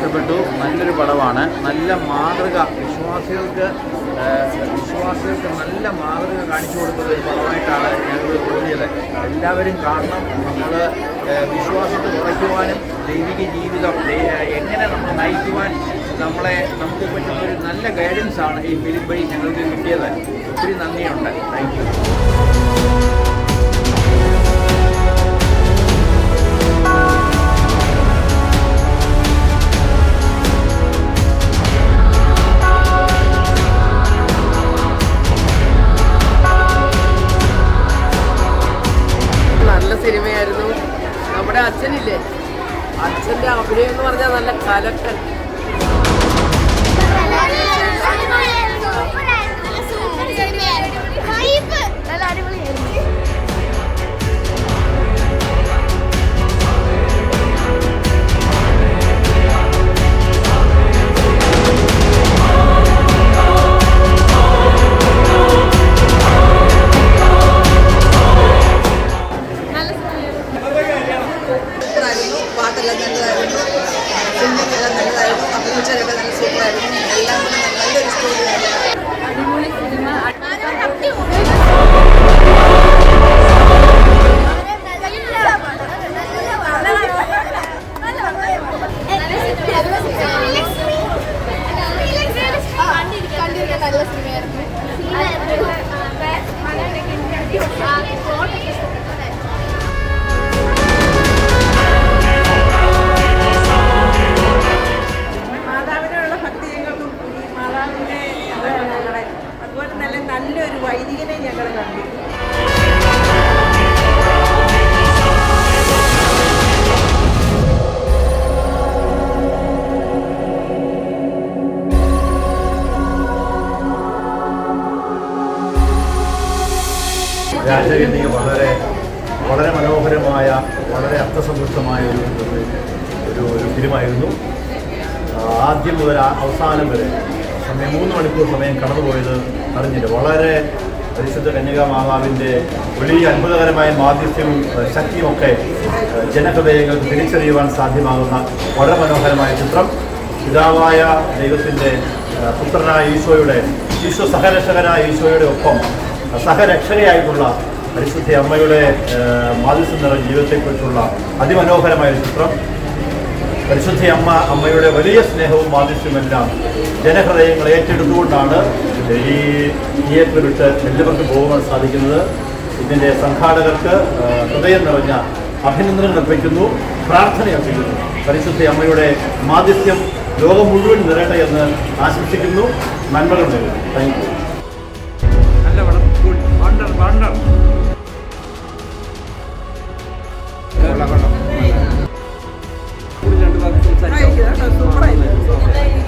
സിനിമയാണ് നല്ല മാതൃക വിശ്വാസികൾക്ക് വിശ്വാസികൾക്ക് നല്ല മാതൃക കാണിച്ചു കൊടുക്കുന്ന ഒരു പടമായിട്ടാണ് ഞങ്ങൾ തോന്നിയത് എല്ലാവരും കാരണം നമ്മൾ വിശ്വാസത്തെ കുറയ്ക്കുവാനും ദൈവിക ജീവിതം എങ്ങനെ നമ്മൾ നയിക്കുവാൻ നമ്മളെ നമുക്ക് പറ്റുന്ന ഒരു നല്ല ഗൈഡൻസ് ആണ് ഈ ഫിലിം വഴി ഞങ്ങൾക്ക് കിട്ടിയത്. ഒത്തിരി നന്ദിയുണ്ട്. താങ്ക് യു നമ്മുടെ അച്ഛനില്ലേ അച്ഛന്റെ അഭിനയം എന്ന് പറഞ്ഞാൽ നല്ല കലക്കൻ നല്ല പാട്ടെല്ലാം സിംഗിങ് എല്ലാം നല്ലതായിരുന്നു അഭിനയിച്ചവരൊക്കെ നല്ല സൂപ്പറായിരുന്നു എല്ലാം കൂടെ നല്ലൊരു സ്റ്റോറിയായിരുന്നു അടിപൊളി സിനിമ നല്ല സിനിമയായിരുന്നു. രാജകന്യ വളരെ വളരെ മനോഹരമായ വളരെ അർത്ഥസമൃദ്ധമായ ഒരു ഒരു- ഒരു ഫിലിമായിരുന്നു. ആദ്യം മുതൽ അവസാനം വരെ സമയം മൂന്ന് മണിക്കൂർ സമയം കടന്നുപോയത് അറിഞ്ഞില്ല. വളരെ പരിശുദ്ധ കന്യകാ മാതാവിന്റെ വലിയ അത്ഭുതകരമായ മാധ്യസ്ഥ്യവും ഏഹ്, ശക്തിയുമൊക്കെ ജനഹൃദയങ്ങൾക്ക് തിരിച്ചറിയുവാൻ സാധ്യമാകുന്ന വളരെ മനോഹരമായ ചിത്രം. പിതാവായ ദൈവത്തിന്റെ പുത്രനായ ഈശോയുടെ ഈശോ സഹരക്ഷകനായ ഈശോയുടെ ഒപ്പം സഹരക്ഷകയായിട്ടുള്ള പരിശുദ്ധ അമ്മയുടെ മാധ്യസ്ഥം നിറഞ്ഞ ജീവിതത്തെക്കുറിച്ചുള്ള അതിമനോഹരമായ ചിത്രം. പരിശുദ്ധ അമ്മ അമ്മയുടെ വലിയ സ്നേഹവും മാധ്യസ്ഥ്യമെല്ലാം ജനഹൃദയങ്ങൾ ഏറ്റെടുത്തുകൊണ്ടാണ് ഈ തിയേറ്റർ വിട്ട് എല്ലാവർക്കും പോകുവാൻ സാധിക്കുന്നത്. ഇതിന്റെ സംഘാടകർക്ക് ഹൃദയം നിറഞ്ഞ അഭിനന്ദനങ്ങൾ അർപ്പിക്കുന്നു പ്രാർത്ഥന അർപ്പിക്കുന്നു. പരിശുദ്ധ അമ്മയുടെ മാധ്യസ്ഥ്യം ലോകം മുഴുവൻ നിറയട്ടെ എന്ന് ആശംസിക്കുന്നു. നന്മകൾ നൽകുന്നു താങ്ക് യു. വണ്ടർ വണ്ടർ സൂപ്പറായിരുന്നു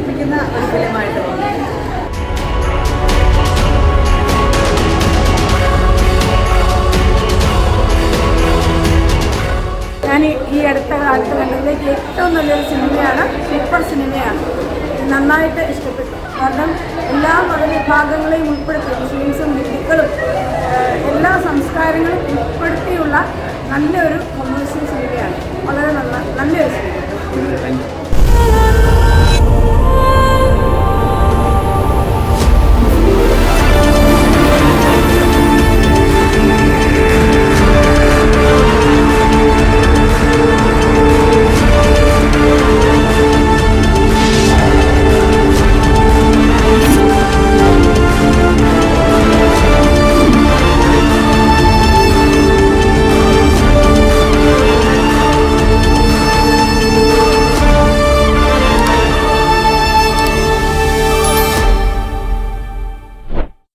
പ്രചോദിപ്പിക്കുന്ന ഒരു ഫിലിമായിട്ട് തോന്നി ഞാൻ ഈ അടുത്ത കാലത്ത് കണ്ടതിലേക്ക് ഏറ്റവും നല്ലൊരു സിനിമയാണ് സൂപ്പർ സിനിമയാണ്. നന്നായിട്ട് ഇഷ്ടപ്പെട്ടു. കാരണം എല്ലാ മതവിഭാഗങ്ങളെയും ഉൾപ്പെടുത്തി മുസ്ലിംസും ഹിന്ദുക്കളും എല്ലാ സംസ്കാരങ്ങളും ഉൾപ്പെടുത്തിയുള്ള നല്ലൊരു കൊമേഴ്സ്യൽ സിനിമയാണ്. വളരെ നല്ല നല്ലൊരു സിനിമ